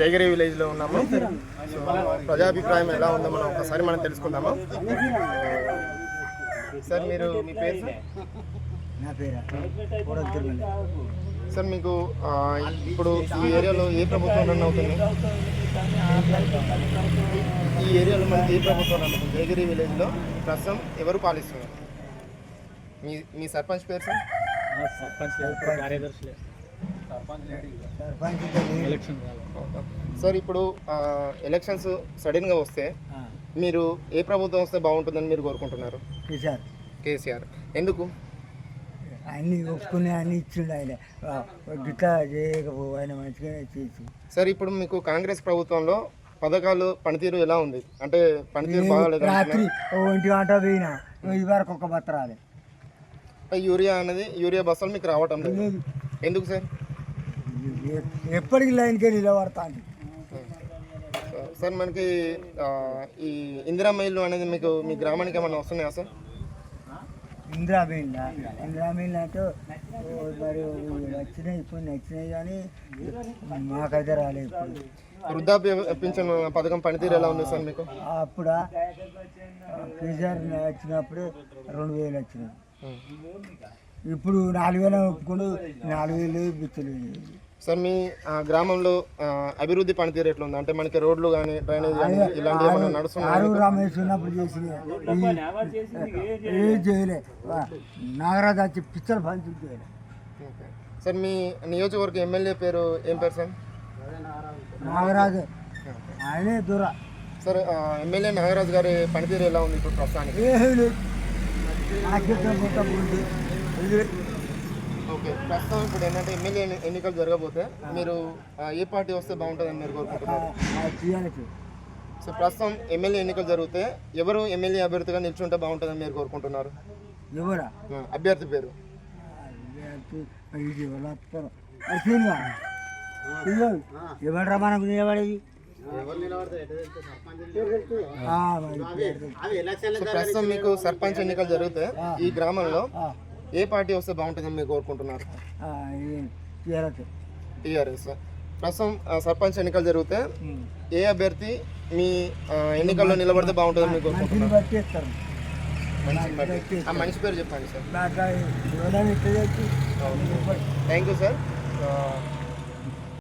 జయగిరి విలేజ్లో ఉన్నాము. సో ప్రజాభిప్రాయం ఎలా ఉందో మనం ఒకసారి మనం తెలుసుకుందాము? సార్ మీరు మీ పేరు సార్? నా పేరు? కూడా తిరుమల సార్ మీకు ఇప్పుడు ఈ ఏరియాలో ఏ ప్రభుత్వం రన్ అవుతుంది? ఈ ఏరియాలో మనకి ఏ ప్రభుత్వం రన్ అవుతుంది? జయగిరి విలేజ్లో ప్రస్తుతం ఎవరు పాలిస్తున్నారు? మీ మీ సర్పంచ్ పేరు సార్? సర్పంచ్ ఎలక్షన్ సార్ ఇప్పుడు ఎలక్షన్స్ సడన్గా వస్తే మీరు ఏ ప్రభుత్వం వస్తే బాగుంటుందని మీరు కోరుకుంటున్నారు? కిషోర్ కేసీఆర్. ఎందుకు? అన్ని ఒప్పుకుని అన్ని ఇచ్చిండు ఆయన. గిట్లా చేయకపో ఆయన మంచిగా సార్ ఇప్పుడు మీకు కాంగ్రెస్ ప్రభుత్వంలో పథకాలు పనితీరు ఎలా ఉంది? అంటే పనితీరు బాగాలేదు రాత్రి ఒంటి గంట పోయినా. ఇది వరకు ఒక బత్త రాలే. యూరియా అనేది యూరియా బస్సులు మీకు రావటం లేదు. ఎందుకు సార్? ఎప్పటికి లైన్కే నిలబడతాను సార్ మనకి ఈ ఇందిరా మైలు అనేది మీకు మీ గ్రామానికి ఏమైనా వస్తున్నాయా sir? Indira meal Indira meal అంటే మరి వచ్చినాయి కొన్ని వచ్చినాయి కానీ మాకైతే రాలేదు ఇప్పుడు. వృద్ధాప్య పింఛన్ పథకం పనితీరు ఎలా ఉంది సార్ మీకు? అప్పుడు? కేసీఆర్ వచ్చినప్పుడు రెండు వేలు వచ్చినాయి. ఇప్పుడు నాలుగు వేలు ఒప్పుకుంటూ నాలుగు వేలు బిచ్చలేదు సార్ మీ ఆ, గ్రామంలో అభివృద్ధి పనితీరు ఎట్లా ఉంది అంటే మనకి రోడ్లు కానీ డ్రైనేజ్ కానీ ఇలాంటివి ఏమైనా నడుస్తున్నాయి? ఆరు రమేష్ ఉన్నప్పుడు ఏం చేయలే. నాగరాజు వచ్చి పిచ్చలు పంచి చేయలే. సార్ మీ నియోజకవర్గ ఎమ్మెల్యే పేరు ఏం పేరు సార్? నాగరాజు. ఆయనే దూర. సార్ ఎమ్మెల్యే నాగరాజు గారి పనితీరు ఎలా ఉంది ఇప్పుడు ప్రస్తుతానికి? ఓకే ప్రస్తుతం ఇప్పుడు ఏంటంటే ఎమ్మెల్యే ఎన్ని- ఎన్నికలు జరగబోతే మీరు ఏ పార్టీ వస్తే బాగుంటుందని మీరు కోరుకుంటున్నారు? సో ప్రస్తుతం ఎమ్మెల్యే ఎన్నికలు జరిగితే ఎవరు ఎమ్మెల్యే అభ్యర్థిగా నిల్చుంటే బాగుంటుందని మీరు కోరుకుంటున్నారు? ఎవరా? అభ్యర్థి పేరు. ఎవరు మనకు నిలబడేది? ప్రస్తుతం మీకు సర్పంచ్ ఎన్నికలు జరిగితే ఈ గ్రామంలో ఆ, ఏ పార్టీ వస్తే బాగుంటుందని మీరు కోరుకుంటున్నారు? టీఆర్ఎస్. ప్రస్తుతం సర్పంచ్ ఎన్నికలు జరిగితే ఏ అభ్యర్థి మీ ఎన్నికల్లో నిలబడితే బాగుంటుందని మీరు కోరుకుంటున్నారు. ఆ మనిషి పేరు చెప్పండి సార్. Thank you sir.